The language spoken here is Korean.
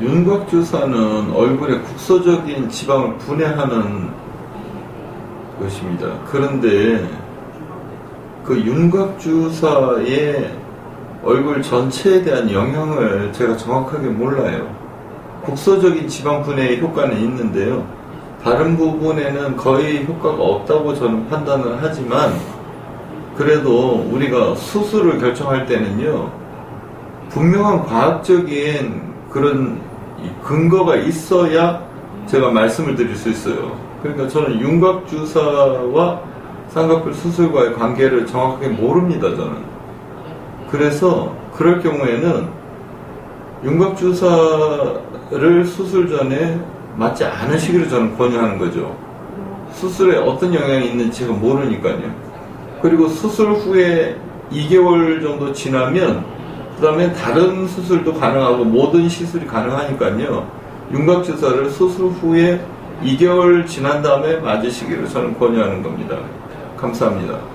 윤곽 주사는 얼굴에 국소적인 지방을 분해하는 것입니다. 그런데 그 윤곽 주사의 얼굴 전체에 대한 영향을 제가 정확하게 몰라요. 국소적인 지방 분해의 효과는 있는데요. 다른 부분에는 거의 효과가 없다고 저는 판단을 하지만 그래도 우리가 수술을 결정할 때는요. 분명한 과학적인 그런 이 근거가 있어야 제가 말씀을 드릴 수 있어요. 그러니까 저는 윤곽 주사와 쌍꺼풀 수술과의 관계를 정확하게 모릅니다, 저는. 그래서 그럴 경우에는 윤곽 주사를 수술 전에 맞지 않으시기를 저는 권유하는 거죠. 수술에 어떤 영향이 있는지 제가 모르니까요. 그리고 수술 후에 2개월 정도 지나면 그 다음에 다른 수술도 가능하고 모든 시술이 가능하니까요. 윤곽 주사를 수술 후에 2개월 지난 다음에 맞으시기를 저는 권유하는 겁니다. 감사합니다.